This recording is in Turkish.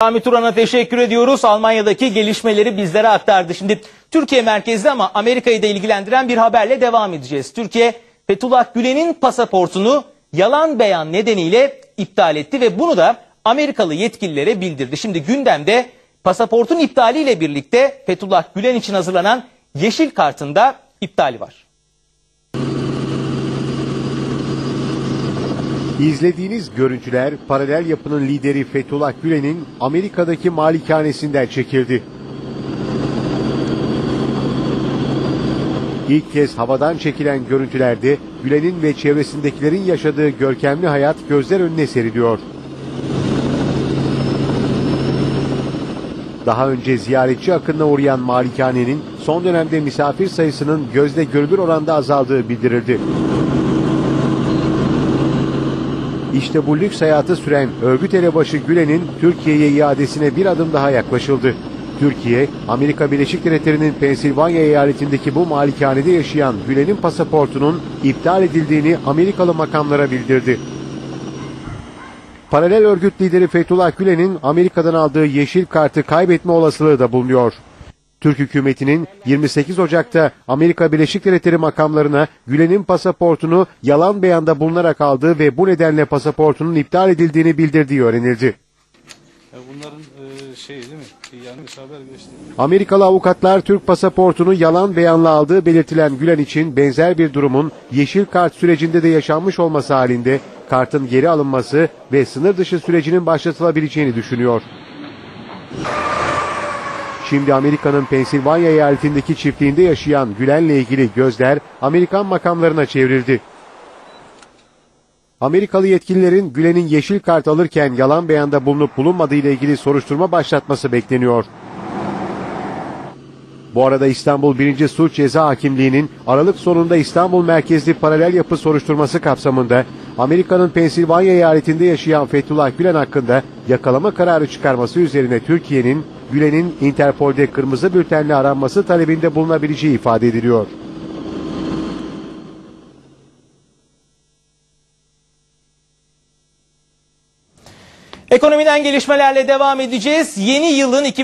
Sami Turan'a teşekkür ediyoruz. Almanya'daki gelişmeleri bizlere aktardı. Şimdi Türkiye merkezli ama Amerika'yı da ilgilendiren bir haberle devam edeceğiz. Türkiye Fethullah Gülen'in pasaportunu yalan beyan nedeniyle iptal etti ve bunu da Amerikalı yetkililere bildirdi. Şimdi gündemde pasaportun iptaliyle birlikte Fethullah Gülen için hazırlanan yeşil kartında iptali var. İzlediğiniz görüntüler paralel yapının lideri Fethullah Gülen'in Amerika'daki malikanesinden çekildi. İlk kez havadan çekilen görüntülerde Gülen'in ve çevresindekilerin yaşadığı görkemli hayat gözler önüne seriliyor. Daha önce ziyaretçi akınına uğrayan malikanenin son dönemde misafir sayısının gözle görülür oranda azaldığı bildirildi. İşte bu lüks hayatı süren örgüt elebaşı Gülen'in Türkiye'ye iadesine bir adım daha yaklaşıldı. Türkiye, Amerika Birleşik Devletleri'nin Pensilvanya eyaletindeki bu malikanede yaşayan Gülen'in pasaportunun iptal edildiğini Amerikalı makamlara bildirdi. Paralel örgüt lideri Fethullah Gülen'in Amerika'dan aldığı yeşil kartı kaybetme olasılığı da bulunuyor. Türk hükümetinin 28 Ocak'ta Amerika Birleşik Devletleri makamlarına Gülen'in pasaportunu yalan beyanda bulunarak aldığı ve bu nedenle pasaportunun iptal edildiğini bildirdiği öğrenildi. Bunların şey değil mi? Yanlış haber geçti. Amerikalı avukatlar Türk pasaportunu yalan beyanla aldığı belirtilen Gülen için benzer bir durumun yeşil kart sürecinde de yaşanmış olması halinde kartın geri alınması ve sınır dışı sürecinin başlatılabileceğini düşünüyor. Şimdi Amerika'nın Pensilvanya eyaletindeki çiftliğinde yaşayan Gülen'le ilgili gözler Amerikan makamlarına çevrildi. Amerikalı yetkililerin Gülen'in yeşil kart alırken yalan beyanda bulunup bulunmadığı ile ilgili soruşturma başlatması bekleniyor. Bu arada İstanbul 1. Suç Ceza Hakimliği'nin Aralık sonunda İstanbul merkezli paralel yapı soruşturması kapsamında Amerika'nın Pensilvanya eyaletinde yaşayan Fethullah Gülen hakkında yakalama kararı çıkarması üzerine Türkiye'nin Gülen'in Interpol'de kırmızı bültenle aranması talebinde bulunabileceği ifade ediliyor. Ekonomiden gelişmelerle devam edeceğiz. Yeni yılın